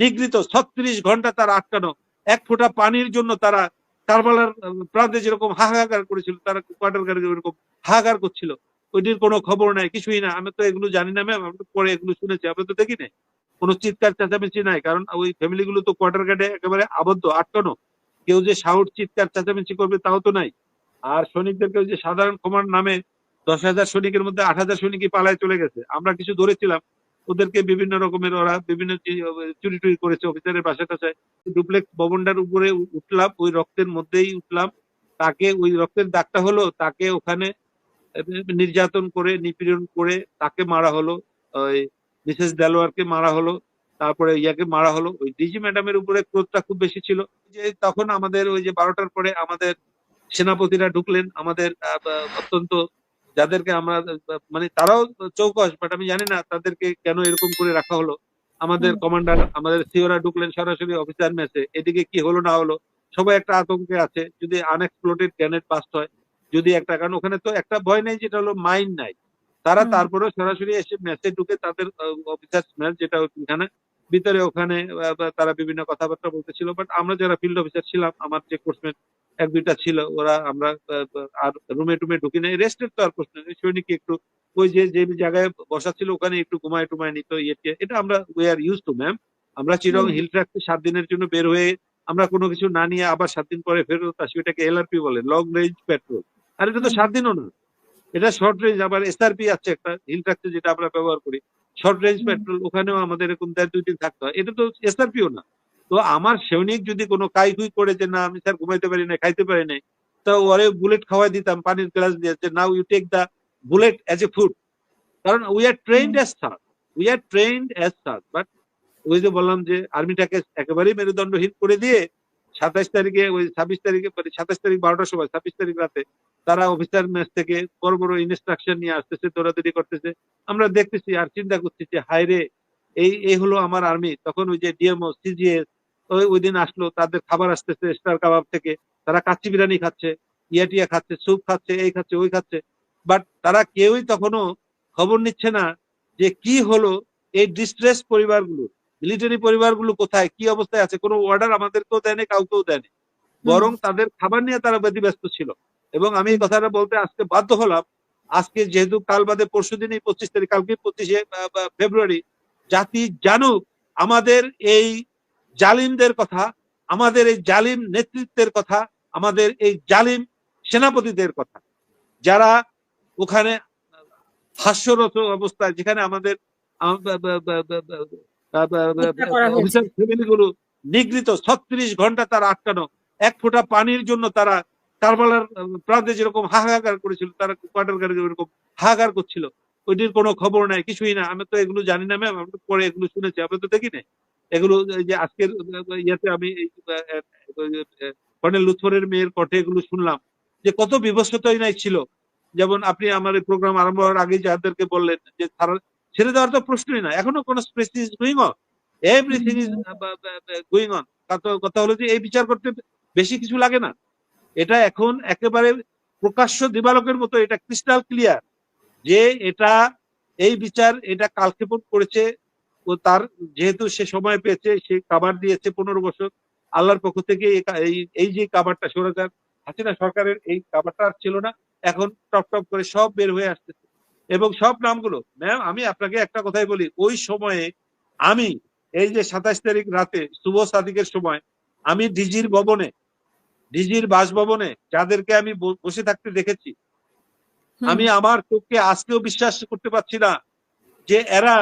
নিগৃহীত ছত্রিশ ঘণ্টা তারা আটকানো, এক ফোঁটা পানির জন্য তারা কারবালার প্রান্তে যেরকম হাহাকার করেছিল, তারা কোয়ার্টার গাড়ি এরকম হাহাকার করছিল। ওইটির কোনো খবর নাই, কিছুই না আমি তো এগুলো জানি না ম্যাম আমি পরে এগুলো শুনেছি। আমরা তো দেখি নাই কোনো চিৎকার চেঁচামেচি নাই, কারণ ওই ফ্যামিলি গুলো তো কোয়ার্টার গার্ডে একেবারে আবদ্ধ, আটকানো। কেউ যে সাউট চিৎকার, চেঁচামেচি করবে তাও তো নাই। আর সৈনিকদেরকে যে সাধারণ কমান্ড নামে দশ হাজার সৈনিকের মধ্যে আট হাজার সৈনিকই পালায় চলে গেছে। আমরা কিছু ধরেছিলাম ওদেরকে বিভিন্ন রকমের ওরা বিভিন্ন চুরি টুরি করেছে অফিসারের বাসা টাসায়। ডুপ্লেক্স ভবনটার উপরে উঠলাম, ওই রক্তের মধ্যেই উঠলাম। তাকে ওই রক্তের দাগটা হলো, তাকে ওখানে নির্যাতন করে, নিপীড়ন করে তাকে মারা হলো। ওই মিসেস দেলোয়ারকে মারা হলো, তারপরে ইয়াকে মারা হলো। ওই ডিজি ম্যাডামের উপরে ক্রোধটা খুব বেশি ছিল। যে তখন আমাদের ওই যে বারোটার পরে আমাদের সেনাপতিরা ঢুকলেন। আমাদের অত্যন্ত যাদেরকে আমরা মানে তারাও চৌকস বাট আমি জানি না তাদেরকে কেন এরকম করে রাখা হলো। আমাদের কমান্ডার আমাদের সিওরা ঢুকলেন সরাসরি অফিসার মেসে এদিকে কি হলো না হলো সবাই একটা আতঙ্কে আছে যদি আনএক্সপ্লোটেড গ্যানেট বাস্ট হয় যদি একটা কারণ ওখানে তো একটা ভয় নেই যেটা হলো মাইন্ড নাই। তারা। তারপরে সরাসরি এসে মেসে ঢুকে তাদের অফিসার স্মেল যেটা ওখানে ভিতরে ওখানে তারা বিভিন্ন কথাবার্তা বলতেছিল বাট আমরা যারা ফিল্ড অফিসার ছিলাম আমার যে কোর্সমেট এক দুইটা ছিল ওরা আমরা আর রুমে টুমে ঢুকি নাই। রেস্টের তো আর প্রশ্ন নেই। সৈনিক একটু ওই যে যে জায়গায় বসা ছিল ওখানে একটু ঘুমায় টুমায় নিত ইয়ে এটা আমরা we are used to ma'am আমরা চিরং হিল ট্র্যাকতে সাত দিনের জন্য বের হয়ে আমরা কোনো কিছু না নিয়ে আবার সাত দিন পরে ফেরত আসি এটাকে এলআরপি বলে লং রেঞ্জ পেট্রোল আর এটা তো সাত দিনও না। এটা শর্ট রেঞ্জ আবার এসআরপি আছে একটা হিল ট্র্যাকতে যেটা আমরা ব্যবহার করি। শর্ট রেঞ্জ পেট্রোল ওখানেও আমাদের এরকম দেড় দুই দিন থাকতে হয়। এটা তো এসআরপিও না। তো আমার সৈনিক যদি কোনো কাই কুই করে যে, না, আমি স্যার ঘুমাইতে পারি না খাইতে পারি না তো ওরে বুলেট খাওয়াই দিতাম, পানির গ্লাস দিয়ে, যে, now you take the bullet as a food কারণ we are trained. As sir we are trained as sir but ওই যে বললাম যে, আর্মিটাকে একেবারেই মেরুদণ্ডহীন করে দিয়ে সাতাইশ তারিখে, ওই ছাব্বিশ তারিখে সাতাশ তারিখ বারোটার সময়, ছাব্বিশ তারিখ রাতে তারা অফিসার মেস থেকে বড় বড় ইনস্ট্রাকশন নিয়ে আসতেছে, দৌড়াদৌড়ি করতেছে। আমরা দেখতেছি আর চিন্তা করছি যে হাইরে এই এই হলো আমার আর্মি তখন ওই যে ডিএমও সিজিএস ওই দিন আসলো তাদের খাবার আসতেছে স্টার কাবাব থেকে। তারা কাচ্চি বিরিয়ানি খাচ্ছে ইয়াটিয়া খাচ্ছে স্যুপ খাচ্ছে এই খাচ্ছে ওই খাচ্ছে। বাট তারা কেউই তখনও খবর নিচ্ছে না যে কি হলো এই ডিস্ট্রেস পরিবারগুলো মিলিটারি পরিবারগুলো কোথায় কি অবস্থায় আছে। কোনো অর্ডার আমাদেরকেও দেয়নি কাউকেও দেয়নি। বরং তাদের খাবার নিয়ে তারা ব্যতিব্যস্ত ছিল। এবং আমি এই কথাটা বলতে আজকে বাধ্য হলাম। আজকে যেহেতু কাল বাদে পরশু দিনই পঁচিশ তারিখ কালকে পঁচিশে ফেব্রুয়ারি জাতি জানুক আমাদের এই জালিমদের কথা আমাদের এই জালিম নেতৃত্বের কথা আমাদের এই জালিম সেনাপতিদের কথা। যারা ওখানে হাস্যরত অবস্থায় যেখানে আমাদের অফিসার ফ্যামিলিগুলো নিগৃহীত ছত্রিশ ঘণ্টা তারা আটকানো। এক ফোঁটা পানির জন্য তারা কারবালার প্রান্তে যেরকম হাহাকার করেছিল তারা কোয়ার্টার গাড়ি এরকম হাহাকার করছিল। ওইটির কোনো খবর নাই কিছুই না আমি তো এগুলো জানি না ম্যাম আমি পরে এগুলো শুনেছি। আমি তো দেখি নাই এগুলো যে আজকের ইয়েতে আমি কর্নেল লুৎফরের মেয়ের কঠে এগুলো শুনলাম যে কত বিভৎসতাই নাই ছিল। যেমন আপনি আমার এই প্রোগ্রাম আরম্ভ হওয়ার আগে যাদেরকে বললেন যে তারা ছেড়ে দেওয়ার তো প্রশ্নই না এখনও কোনো species going on everything is going on কথা হলো যে এই বিচার করতে বেশি কিছু লাগে না। এটা এখন একেবারে প্রকাশ্য দিবালকের মতো এটা ক্রিস্টাল ক্লিয়ার যে এটা এই বিচার এটা কালক্ষেপণ করেছে ও তার যেহেতু সে সময় পেয়েছে সে কাবার দিয়েছে পনেরো বছর। আল্লাহর পক্ষ থেকে এই যে কাবারটা সরাচার হাসিনা সরকারের এই কাবারটা আর ছিল না এখন টপ টপ করে সব বের হয়ে আসতেছে। এবং সব নামগুলো ম্যাম আমি আপনাকে একটা কথাই বলি ওই সময়ে আমি এই যে সাতাশ তারিখ রাতে শুভ সাদিকের সময় আমি ডিজির ভবনে ডিজির বাসভবনে যাদেরকে আমি বসে থাকতে দেখেছি আমি আমার চোখকে আজকেও বিশ্বাস করতে পারছি না যে এরা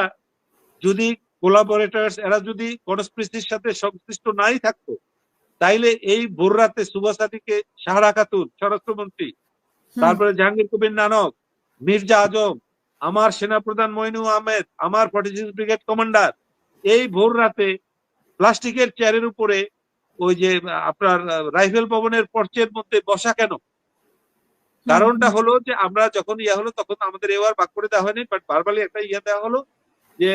যদি কোলাবোরেটার্স এরা যদি কনস্পিরেসির সাথে সংশ্লিষ্ট নাই থাকতো তাইলে এই ভোর রাতে সুভাষাদিকে সাহারা খাতুন স্বরাষ্ট্রমন্ত্রী তারপরে জাহাঙ্গীর কবির নানক মির্জা আজম আমার সেনাপ্রধান মইনু আহমেদ আমার ফর্টি সিক্স ব্রিগেড কমান্ডার এই ভোর রাতে প্লাস্টিকের চেয়ারের উপরে ওই যে আপনার রাইফেল ভবনের পর্চের মধ্যে বসা কেন? কারণটা হলো যে আমরা যখন ইয়া হলো তখন আমাদের এবার বাক করে দেওয়া হয়নি বাট বারবারই একটা ইয়ে দেওয়া হলো যে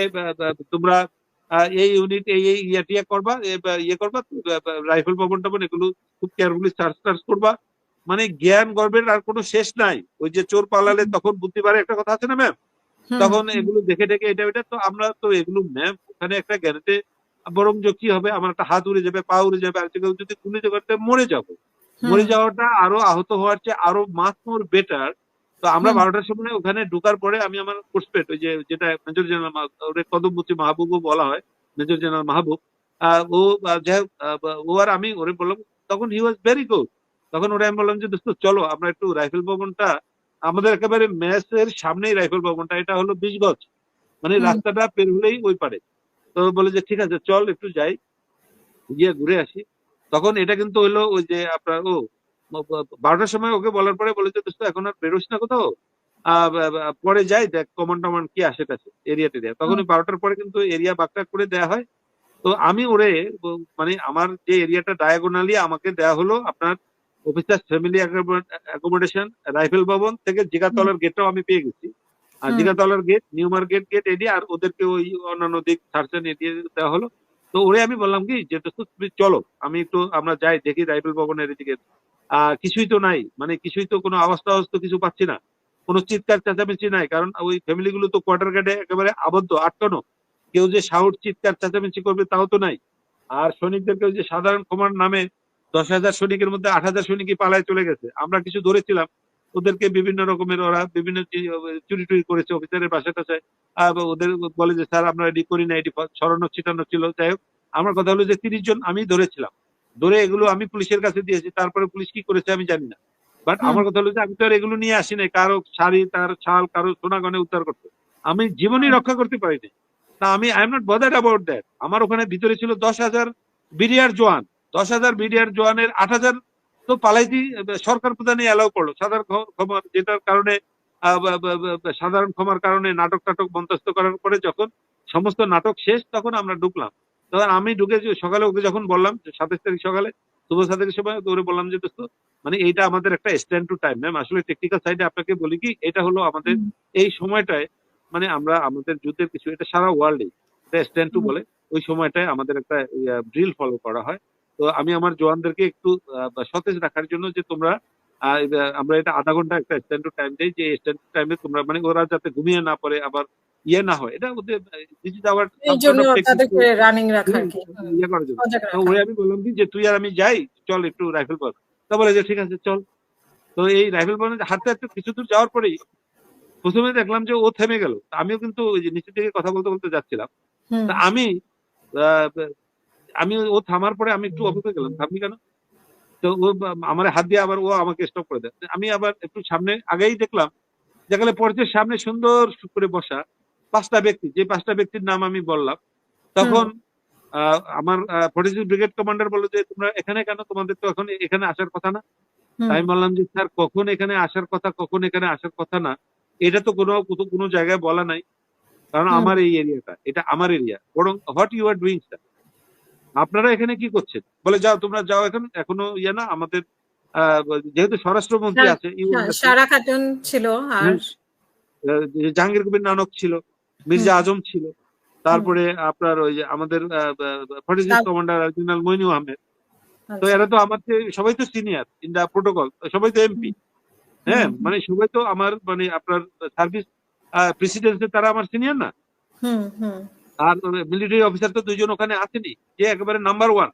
তোমরা এই ইউনিট এই এই ইয়ে টিয়া করবা ইয়ে করবা রাইফেল ভবন টবন এগুলো খুব কেয়ারফুলি সার্চ টার্চ করবা। মানে জ্ঞান গর্বের আর কোনো শেষ নাই। ওই যে চোর পালালে তখন বুদ্ধি বাড়ে একটা কথা আছে না ম্যাম তখন এগুলো দেখে দেখে এটা ওইটা তো আমরা তো এগুলো ম্যাম ওখানে একটা গ্যারেটে বরং যে কি হবে আমার একটা হাত উড়ে যাবে পা উড়ে যাবে আর যদি গুলিতে করতে মরে যাব। মরে যাওয়াটা আরও আহত হওয়ার চেয়ে আরও মাস মোর বেটার তো আমরা বারোটার সময় ওখানে ঢোকার পরে আমি আমার কোর্সপেট ওই যে যেটা মেজর জেনারেল কদমবতী মাহবুবও বলা হয় মেজর জেনারেল মাহবুব ও যাই ও আর আমি ওরে বললাম তখন হি ওয়াজ ভেরি গুড তখন ওরে আমি বললাম যে দোস্ত চলো আমরা একটু রাইফেল ভবনটা আমাদের একেবারে মেসের সামনেই রাইফেল ভবনটা এটা হলো বিশ গজ মানে রাস্তাটা পের হলেই ওই পারে। তো বলে যে ঠিক আছে চল একটু যাই গিয়ে ঘুরে আসি। তখন এটা কিন্তু হইল ওই যে আপনার ও বারোটার সময় ওকে বলার পরে বলেছে দোস্ত এখন আর বেরোস না কোথাও। পরে যাই দেখ কমন টমন কি আসে কাছে এরিয়া টেরিয়া তখন ওই বারোটার পরে কিন্তু এরিয়া বাগটা করে দেয়া হয়। তো আমি ওরে মানে আমার যে এরিয়াটা ডায়াগোনালি আমাকে দেয়া হলো আপনার অফিসার ফ্যামিলি অ্যাকোমোডেশন রাইফেল ভবন থেকে জিগাতলার গেটটাও আমি পেয়ে গেছি। আর। জিগাতলার gate new market gate area আর ওদেরকে ওই অন্যান্য দিক সার্চেন এরিয়া দেওয়া হলো। তো ওরে আমি বললাম কি যে তুমি চলো আমি একটু আমরা যাই দেখি রাইফেল ভবনের এদিকে কিছুই তো নাই। মানে কিছুই তো কোনো টাওয়াজ তো কিছু পাচ্ছি না। কোনো চিৎকার, চেঁচামেচি নাই। কারণ ওই ফ্যামিলি গুলো তো কোয়ার্টার গেটে একেবারে আবদ্ধ, আটকানো। কেউ যে সাউট চিৎকার, চেঁচামেচি করবে তাও তো নাই। আর সৈনিকদেরকে ওই যে সাধারণ ক্ষমার নামে দশ হাজার সৈনিকের মধ্যে আট হাজার সৈনিকই পালায় চলে গেছে। আমরা কিছু ধরেছিলাম। ওদেরকে বিভিন্ন রকমের ওরা বিভিন্ন চুরি টুরি করেছে অফিসারের বাসা টাসায়। ওদের বলে যে, স্যার, আমরা এটি করি না এটি ছড়ানো, ছিটানো ছিল। যাই হোক, আমার কথা হলো যে তিরিশ জন আমি ধরেছিলাম। ধরে এগুলো আমি পুলিশের কাছে দিয়েছি তারপরে পুলিশ কি করেছে আমি জানি না। বাট আমার কথা হলো যে আমি তো আর এগুলো নিয়ে আসি নাই কারও শাড়ি তার ছাল কারও সোনাগনে উদ্ধার করতে। আমি জীবনই রক্ষা করতে পারিনি। না আমি I am not bothered about that আমার ওখানে ভিতরে ছিল দশ হাজার বিডিআর জওয়ান। দশ হাজার বিডিআর জওয়ানের আট হাজার তো পালাইতি সরকার প্রধানই অ্যালাউ করল। সাধারণ ক্ষ- ক্ষমা যেটার কারণে সাধারণ ক্ষমার কারণে নাটক টাটক মন্তস্থ করার পরে যখন সমস্ত নাটক শেষ তখন আমরা ঢুকলাম। তখন আমি ঢুকে সকালে ওকে যখন বললাম সাতাশ তারিখ সকালে শুভ সাতাশের সময় তো ওরে বললাম যে দোস্ত মানে এইটা আমাদের একটা স্ট্যান্ড টু টাইম ম্যাম আসলে টেকনিক্যাল সাইডে আপনাকে বলি কি এটা হলো আমাদের এই সময়টায় মানে আমরা আমাদের যুদ্ধের কিছু এটা সারা ওয়ার্ল্ডে স্ট্যান্ড টু বলে ওই সময়টায় আমাদের একটা ড্রিল ফলো করা হয়। তো আমি আমার জওয়ানদেরকে একটু সতেজ রাখার জন্য যে তোমরা আমরা এটা আধা ঘণ্টা একটা স্ট্যান্ড টু টাইম দেই যে স্ট্যান্ড টু টাইমে তোমরা মানে ওরা যাতে ঘুমিয়ে না পড়ে আবার ইয়ে না হয়। এটা ওদের আওয়ার রানিং রাখা ইয়ে করার জন্য। আমি বললাম কি যে তুই আর আমি যাই চল একটু রাইফেল পর তা বলে যে ঠিক আছে চল। তো এই রাইফেল পর হাঁটতে হাঁটতে কিছু দূর যাওয়ার পরেই প্রথমে দেখলাম যে ও থেমে গেল। আমিও কিন্তু ওই যে নিচে থেকে কথা বলতে বলতে যাচ্ছিলাম। তা আমি আমি ও থামার পরে আমি একটু অপেক্ষা গেলাম থামনি কেন? তো ও আমার হাত দিয়ে আবার ও আমাকে স্টপ করে দেয়। আমি আবার একটু সামনে আগেই দেখলাম যেখানে পর্চের সামনে সুন্দর করে বসা। পাঁচটা ব্যক্তি যে পাঁচটা ব্যক্তির নাম আমি বললাম তখন আমার ফোর্টি ব্রিগেড কমান্ডার বলল যে তোমরা এখানে কেন? তোমাদের তো এখন এখানে আসার কথা না। আমি বললাম যে স্যার কখন এখানে আসার কথা কখন এখানে আসার কথা না? এটা তো কোনো কোনো জায়গায় বলা নাই। কারণ আমার এই এরিয়াটা এটা আমার এরিয়া। বরং what you are doing sir আপনারা এখানে কি করছেন? বলে যাও তোমরা যাও এখন এখনও ইয়ে না আমাদের যেহেতু স্বরাষ্ট্রমন্ত্রী হ্যাঁ, আছে? সারা খাতুন ছিল আর জাহাঙ্গীর কবির নানক ছিল। মির্জা আজম ছিল। তারপরে আপনার ওই যে আমাদের কমান্ডার জেনারেল মইনু আহমেদ। তো আচ্ছা, এরা তো আমার সবাই তো সিনিয়র ইন দা প্রোটোকল সবাই তো এমপি। হ্যাঁ মানে সবাই তো আমার মানে আপনার সার্ভিস প্রেসিডেন্সি তারা আমার সিনিয়র না। হুম হুম। আর মিলিটারি অফিসার তো দুইজন ওখানে আসেনি যে একেবারে নাম্বার ওয়ান।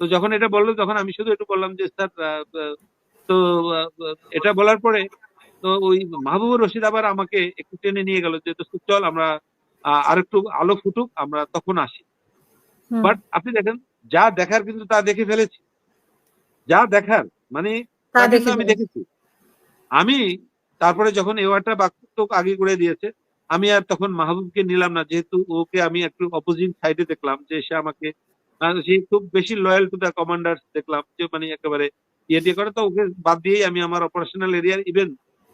তো যখন এটা বলল তখন আমি শুধু একটু বললাম যে স্যার তো এটা বলার পরে তো ওই মাহবুবুর রশিদ আবার আমাকে একটু টেনে নিয়ে গেল যে দোস্ত চল আমরা আহ, আরেকটু আলো ফুটুক আমরা তখন আসি। বাট আপনি দেখেন যা দেখার কিন্তু তা দেখে ফেলেছি। যা দেখার মানে আমি দেখেছি। আমি তারপরে যখন এওয়ারটা বাক্য আগে করে দিয়েছে আমি আর তখন মাহবুবকে নিলাম না। যেহেতু ওকে আমি একটু অপোজিট সাইডে দেখলাম যে সে আমাকে সে খুব বেশি লয়াল টু দ্য কমান্ডার দেখলাম যে মানে একেবারে ইয়ে দিয়ে করে। তো ওকে বাদ দিয়েই আমি আমার অপারেশনাল এরিয়ার ইভেন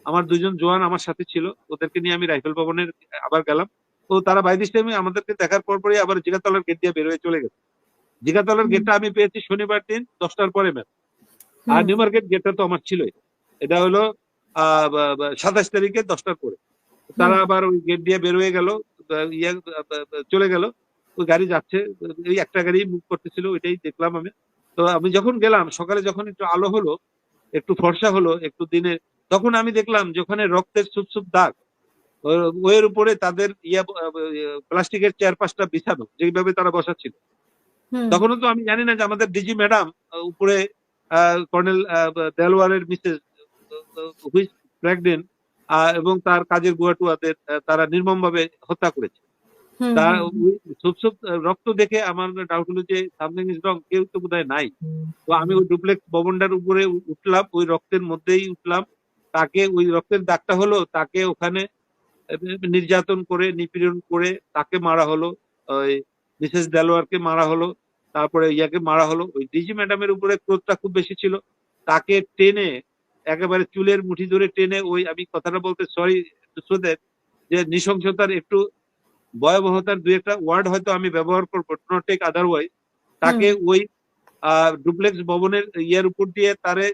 আমার দুজন জোয়ান আমার সাথে ছিল ওদেরকে নিয়ে আমি রাইফেল ভবনের আবার গেলাম। তো তারা বাই দিস টাইমে আমাদেরকে দেখার পর পরে আবার জিগাতলার গেট দিয়ে বের হয়ে চলে গেছে। জিগাতলার। গেটটা আমি পেয়েছি শনিবার দিন দশটার পরে ম্যাম আর নিউ মার্কেট গেটটা তো আমার ছিলই। এটা হলো সাতাশ তারিখে দশটার পরে। তারা আবার ওই গেট দিয়ে বের হয়ে গেল ইয়ে চলে গেল। ওই গাড়ি যাচ্ছে এই একটা গাড়ি মুভ করতেছিল ওইটাই দেখলাম আমি। তো আমি যখন গেলাম সকালে যখন একটু আলো হলো একটু ফর্সা হলো একটু দিনে তখন আমি দেখলাম যে ওখানে রক্তের সুপ সুপ দাগ। ওয়ের উপরে তাদের ইয়া প্লাস্টিকের চার পাঁচটা বিছানো যেভাবে তারা বসাচ্ছিল। তখনও তো আমি জানি না যে আমাদের ডিজি ম্যাডাম উপরে কর্নেল দেলওয়ারের মিসেস হুইচ প্রেগনেন্ট এবং তার কাজের গুয়াটুয়াদের তারা নির্মমভাবে হত্যা করেছে। তার হুম, ওই সুপ সুপ রক্ত দেখে আমার ডাউট হলো যে সামথিং ইজ রং কেউ তো বোধহয় নাই। তো আমি ওই ডুপ্লেক্স ভবনটার উপরে উঠলাম ওই রক্তের মধ্যেই উঠলাম। তাকে ওই রক্তের দাগটা হলো তাকে ওখানে নির্যাতন করে নিপীড়ন করে তাকে মারা হলো ওই মিসেস দেলোয়ারকে মারা হলো তারপরে ইয়াকে মারা হলো। ওই ডিজি ম্যাডামের উপরে ক্রোধটা খুব বেশি ছিল। তাকে টেনে একেবারে চুলের মুঠি ধরে টেনে ওই আমি কথাটা বলতে সরি সোদের যে নৃশংসতার একটু ভয়াবহতার দুই একটা ওয়ার্ড হয়তো আমি ব্যবহার করব নট টেক আদারওয়াইজ তাকে ওই ডুপ্লেক্স ভবনের ইয়ের উপর দিয়ে তারে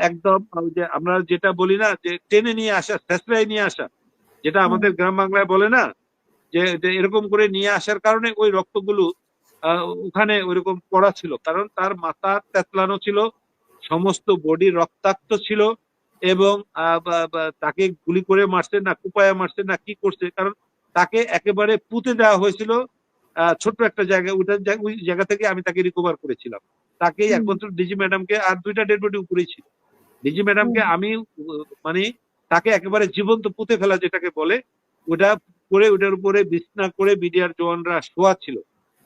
একদম যে আমরা যেটা বলি না যে টেনে নিয়ে আসা শেষরায় নিয়ে আসা যেটা আমাদের গ্রাম বাংলায় বলে না যে এরকম করে নিয়ে আসার কারণে ওই রক্তগুলো ওখানে ওইরকম পড়া ছিল। কারণ তার মাথা তেতলানো ছিল সমস্ত বডি রক্তাক্ত ছিল এবং তাকে গুলি করে মারছে না কুপায়া মারছে না কি করছে কারণ তাকে একেবারে পুঁতে দেওয়া হয়েছিল আহ, ছোট্ট একটা জায়গা ওইটা জায়গা- ওই জায়গা থেকে আমি তাকে রিকভার করেছিলাম। তাকেই একমাত্র ডিজি ম্যাডামকে আর দুইটা ডেড বডি উপরেই ছিল। ডিজি ম্যাডামকে আমি মানে তাকে একেবারে জীবন্ত পুঁতে ফেলা যেটাকে বলে ওটা করে ওটার উপরে বিছনা করে বিডিআর জওয়ানরা শোয়া ছিল।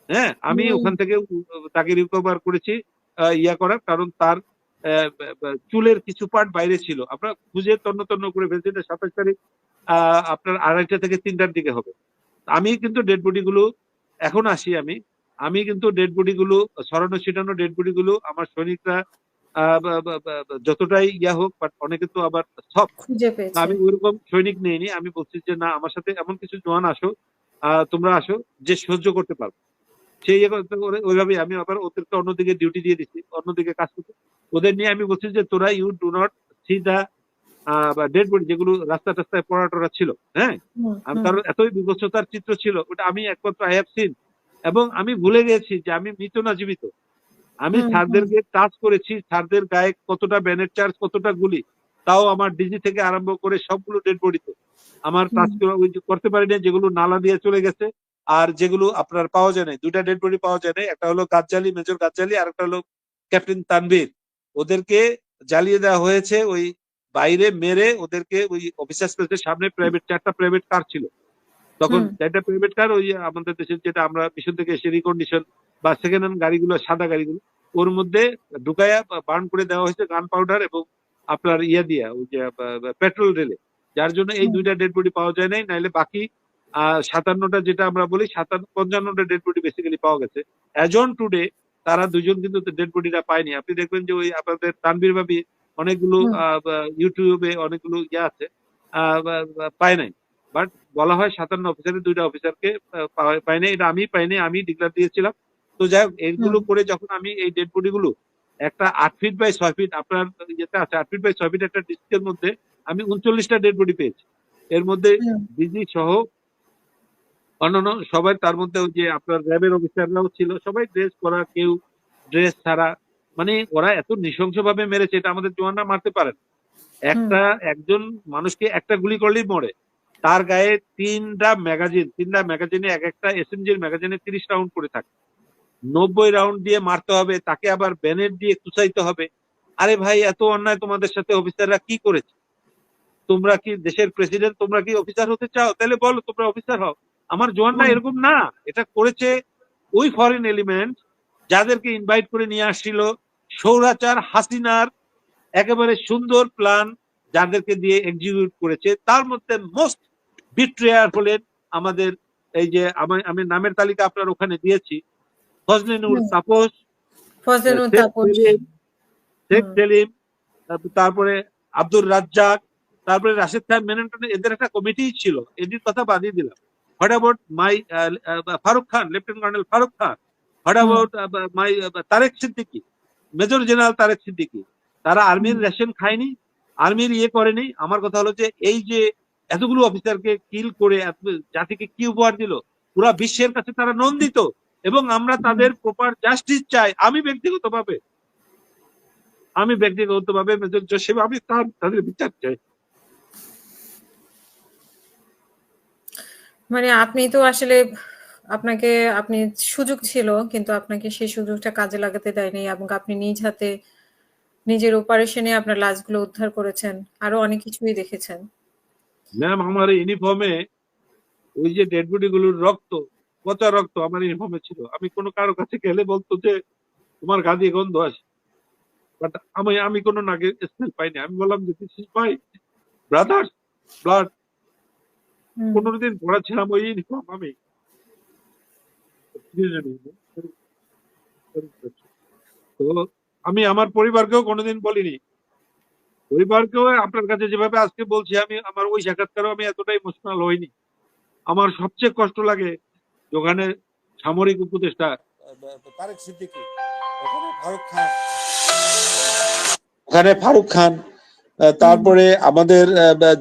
হ্যাঁ আমি ওখান থেকে তাকে রিকভার করেছি ইয়া করার কারণ তার চুলের কিছু পার্ট বাইরে ছিল। আমরা খুঁজে তন্ন তন্ন করে ফেলছি এটা সাতাশ তারিখ আহ, আপনার আড়াইটা থেকে তিনটার দিকে হবে। আমি কিন্তু ডেড বডি গুলো এখন আসি আমি আমি কিন্তু ডেড বডি গুলো সরানো ছিটানো ডেড বডি গুলো আমার সৈনিকরা যতটাই ইয়া হোক বাট অনেকে তো আবার সব। আমি ওইরকম সৈনিক নিইনি আমি বলছি যে না আমার সাথে এমন কিছু জোয়ান আসো তোমরা আসো যে সহ্য করতে পারবে। সেই ওইভাবেই আমি আবার ওদেরকে অন্যদিকে ডিউটি দিয়ে দিচ্ছি অন্যদিকে কাজ করতে ওদের নিয়ে আমি বলছি যে তোরা you do not see the dead body যেগুলো রাস্তা টাস্তায় পড়া টড়া ছিল হ্যাঁ? কারণ এতই বিভৎসতার চিত্র ছিল ওটা আমি একমাত্র আই হ্যাভ সিন এবং আমি ভুলে গেছি যে আমি মৃত না জীবিত। আমি। স্যারদেরকে টাচ করেছি স্যারদের গায়ে কতটা ব্যানের চার্জ কতটা গুলি তাও আমার ডিজি থেকে আরম্ভ করে সবগুলো ডেড বডিতে আমার টাচ করতে পারি না যেগুলো নালা দিয়ে চলে গেছে আর যেগুলো আপনার পাওয়া যায় না দুইটা ডেড বডি পাওয়া যায় না একটা হলো গাজ্জালি মেজর গাজ্জালি আর একটা হলো ক্যাপ্টেন তানভীর। ওদেরকে জ্বালিয়ে দেওয়া হয়েছে ওই বাইরে মেরে ওদেরকে ওই অফিসার স্পেসের সামনে প্রাইভেট চারটা প্রাইভেট কার ছিল। তখন। চারটা প্রাইভেট কার ওই আমাদের দেশের যেটা আমরা মিশন থেকে এসে রিকন্ডিশন বা সেকেন্ড হ্যান্ড গাড়িগুলো সাদা গাড়িগুলো ওর মধ্যে ঢুকায়া বার্ন করে দেওয়া হয়েছে গান পাউডার এবং আপনার ইয়ে দিয়া ওই যে পেট্রোল রেলে যার জন্য এই দুইটা ডেড বডি পাওয়া যায় নাই নাইলে বাকি সাতান্নটা যেটা আমরা বলি সাতান্ন পঞ্চান্নটা ডেড বডি বেসিক্যালি পাওয়া গেছে। অ্যাজ অন টুডে তারা দুজন কিন্তু ডেড বডিটা পায়নি। আপনি দেখবেন যে ওই আপনাদের তানবীর ভাবি অনেকগুলো আহ, ইউটিউবে অনেকগুলো ইয়ে আছে পায় নাই। বাট বলা হয় সাতান্ন অফিসারের দুইটা অফিসারকে পাইনি এটা আমি পাইনি আমি ডিক্লার দিয়েছিলাম। তো যাই হোক এইগুলো। করে যখন আমি এই ডেড বডি গুলো একটা আট ফিট বাই ছয় ফিট আপনার ইয়েতে আছে আট ফিট বাই ছয় ফিট একটা ডিস্কের মধ্যে আমি উনচল্লিশটা ডেড বডি পেয়েছি। এর মধ্যে ডিজি সহ অন্যান্য সবাই তার মধ্যে ওই যে আপনার র্যাবের অফিসাররাও ছিল সবাই ড্রেস করা কেউ ড্রেস ছাড়া মানে ওরা এত নৃশংস ভাবে মেরেছে এটা আমাদের জওয়ানরা মারতে পারেন একটা একজন মানুষকে একটা গুলি করলেই মরে। তার গায়ে তিনটা ম্যাগাজিন, তিনটা ম্যাগাজিনে এক একটা এসএমজির ম্যাগাজিনে তিরিশ রাউন্ড করে থাকে। নব্বই রাউন্ড দিয়ে মারতে হবে, তাকে আবার ব্যানেট দিয়ে কুচাইতে হবে। আরে ভাই, এত অন্যায় তোমাদের সাথে অফিসাররা কি করেছে? তোমরা কি দেশের প্রেসিডেন্ট তোমরা কি অফিসার হতে চাও? তাহলে বলো, তোমরা অফিসার হও। আমার জওয়ানরা হুম। এরকম না। এটা করেছে ওই ফরেন এলিমেন্ট যাদেরকে ইনভাইট করে নিয়ে আসছিল সৌরাচার হাসিনার একেবারে সুন্দর প্ল্যান যাদেরকে দিয়ে এক্সিকিউট করেছে। তার মধ্যে মোস্ট বিট্রেয়ার হলেন আমাদের এই যে আমি আমি নামের তালিকা আপনার ওখানে দিয়েছি। ফজলিনুর তাপস শেখ সেলিম, তারপরে আব্দুর রাজ্জাক তারপরে রাশেদ খান মেনন এদের একটা কমিটি ছিল। এদের কথা বাদিয়ে দিলাম। What about my Faruk Khan lieutenant colonel Faruk Khan. What about my Tarek Siddiqui major general Tarek Siddiqui. তারা আর্মির রেশন খায়নি আর্মির ইয়ে করেনি। আমার কথা হলো যে এই যে এতগুলো অফিসারকে কিল করে জাতিকে কি উপহার দিল? পুরা বিশ্বের কাছে তারা নন্দিত এবং আমরা তাদের প্রপার জাস্টিস চাই। আমি ব্যক্তিগতভাবে আমি ব্যক্তিগতভাবে মেজর জোসেফ আমি তার তাদের বিচার চাই। মানে আপনি তো আসলে আপনাকে, আপনি সুযোগ ছিল, কিন্তু আপনাকে সেই সুযোগটা কাজে লাগাতে দেয়নি এবং আপনি নিজ হাতে নিজের অপারেশনে আপনার লাশগুলো উদ্ধার করেছেন। আরও অনেক কিছুই দেখেছেন। ম্যাম আমার ইউনিফর্মে ওই যে ডেড বডি গুলোর রক্ত পচা রক্ত আমার ইউনিফর্মে ছিল। আমি কোনো কারও কাছে গেলে বলতো যে তোমার গা দিয়ে গন্ধ আসে। বাট আমি আমি কোনো নাকে স্মেল পাইনি। আমি বললাম যে this is my brothers blood hmm, পনেরো দিন পড়া ছিলাম ওই ইউনিফর্ম আমি তো আমি আমার পরিবারকেও কোনোদিন বলিনি। পরিবারকেও আপনার কাছে যেভাবে আজকে বলছি, আমি, আমার ওই সাক্ষাৎকারও আমি এতটা ইমোশনাল হইনি। আমার সবচেয়ে কষ্ট লাগে ওখানে সামরিক উপদেষ্টা। তারেক সিদ্দিকী ফারুক খান। ওখানে ফারুক খান তারপরে আমাদের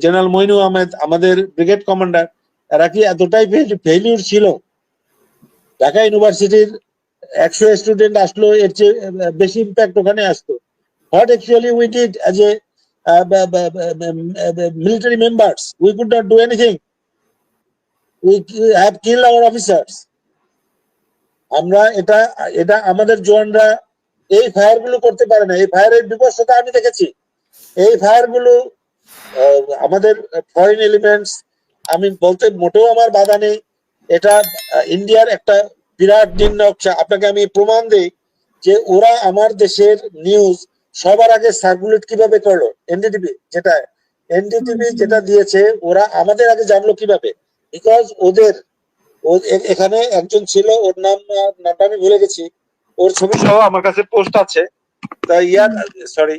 জেনারেল মইনু আহমেদ, আমাদের ব্রিগেড কমান্ডার, এরা কি এতটাই ফেলিউর ছিল? ঢাকা ইউনিভার্সিটির একশো স্টুডেন্ট আসলো, এর চেয়ে বেশি ইম্প্যাক্ট ওখানে আসতো। What actually we did as a military members we could not do anything we have kill our officers আমরা এটা এটা আমাদের জওয়ানরা এই ফায়ারগুলো করতে পারে না। এই ফায়ারের বিপস্ততা আমি দেখেছি। এই ফায়ারগুলো আমাদের ফরেন এলিমেন্টস আমি বলতে মোটেও আমার বাধা নেই। এটা ইন্ডিয়ার একটা বিরাট শা- আপনাকে আমি প্রমাণ দিই যে ওরা আমার দেশের নিউজ সবার আগে সার্কুলেট কীভাবে করল? এনডিটিভি যেটা এনডিটিভি যেটা দিয়েছে ওরা আমাদের আগে জানলো কীভাবে? বিকজ ওদের এখানে একজন ছিল ওর নাম নামটা আমি ভুলে গেছি। ওর ছবি সহ আমার কাছে পোস্ট আছে। তা ইয়ার সরি